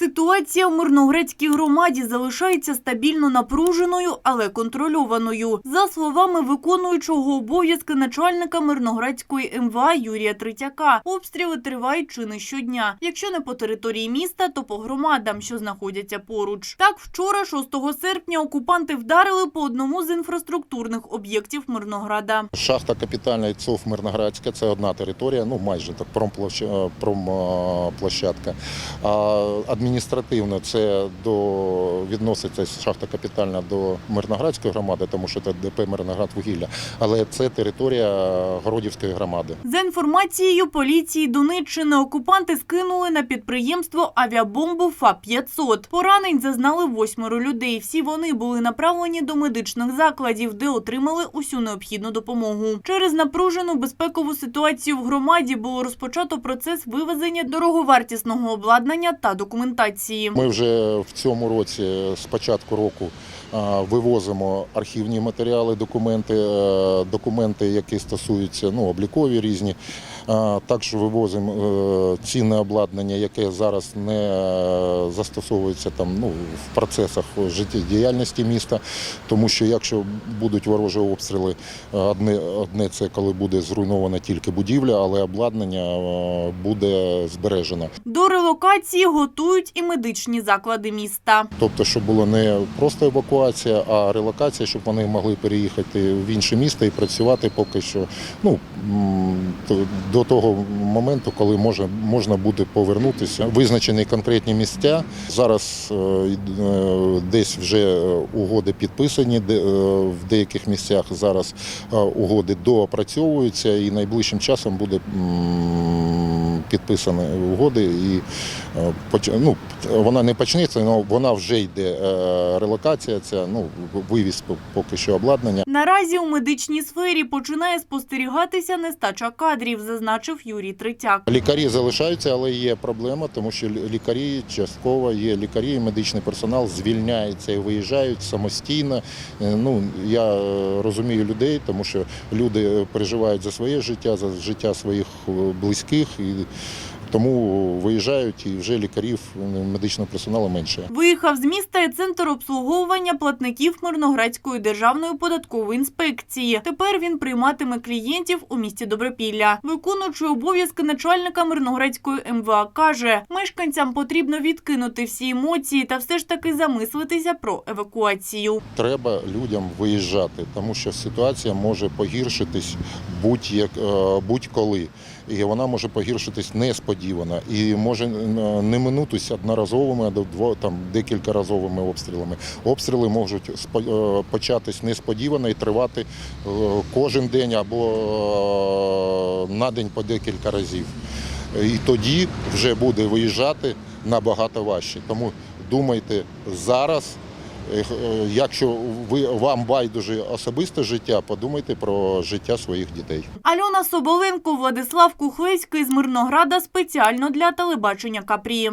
Ситуація в Мирногрецькій громаді залишається стабільно напруженою, але контрольованою. За словами виконуючого обов'язки начальника Мирногрецької МВА Юрія Третяка, обстріли тривають чи не щодня. Якщо не по території міста, то по громадам, що знаходяться поруч. Так, вчора, 6 серпня, окупанти вдарили по одному з інфраструктурних об'єктів Мирнограда. Шахта капітальна ЦОВ Мирноградська це одна територія, ну майже так е, промплощадка. Адміністративно це до відноситься шахта капітальна до Мирноградської громади, тому що це ДП Мирноград вугілля, але це територія Городівської громади. За інформацією поліції Донеччини, окупанти скинули на підприємство авіабомбу ФА-500. Поранень зазнали восьмеро людей. Всі вони були направлені до медичних закладів, де отримали усю необхідну допомогу. Через напружену безпекову ситуацію в громаді було розпочато процес вивезення дороговартісного обладнання та документації. Ми вже в цьому році з початку року вивозимо архівні матеріали, документи, е, документи, які стосуються ну, облікові різні. Також вивозимо е, цінне обладнання, яке зараз не застосовується там, ну, в процесах життєдіяльності міста. Тому що якщо будуть ворожі обстріли, одне, одне це коли буде зруйнована тільки будівля, але обладнання е, буде збережено. До релокації готують і медичні заклади міста. Тобто, щоб було не просто евакуація, а релокація, щоб вони могли переїхати в інше місто і працювати поки що ну, до того моменту, коли може, можна буде повернутися. Визначені конкретні місця. Зараз е, е, десь вже е, угоди підписані, в деяких місцях зараз угоди доопрацьовуються і найближчим часом буде підписані угоди і е, ну, вона не почнеться, але вона вже йде е, релокація, це ну, вивіз поки що обладнання. Наразі у медичній сфері починає спостерігатися нестача кадрів, зазначив Юрій Третяк. Лікарі залишаються, але є проблема, тому що лікарі частково є лікарі, і медичний персонал звільняється і виїжджають самостійно. Е, Ну я розумію людей, тому що люди переживають за своє життя, за життя своїх близьких і тому виїжджають і вже лікарів медичного персоналу менше. Виїхав з міста і центр обслуговування платників Мирноградської державної податкової інспекції. Тепер він прийматиме клієнтів у місті Добропілля. Виконуючий обов'язки начальника Мирноградської МВА каже, мешканцям потрібно відкинути всі емоції та все ж таки замислитися про евакуацію. Треба людям виїжджати, тому що ситуація може погіршитись будь-як е, будь-коли. І вона може погіршитись несподівано і може не минутись одноразовими а дво там декількаразовими обстрілами. Обстріли можуть е, початись несподівано і тривати е, кожен день або е, на день по декілька разів. І тоді вже буде виїжджати набагато важче. Тому думайте зараз. Е, Якщо ви вам байдуже особисте життя, подумайте про життя своїх дітей. Альона Соболенко, Владислав Кухлицький з Мирнограда спеціально для телебачення Капрі.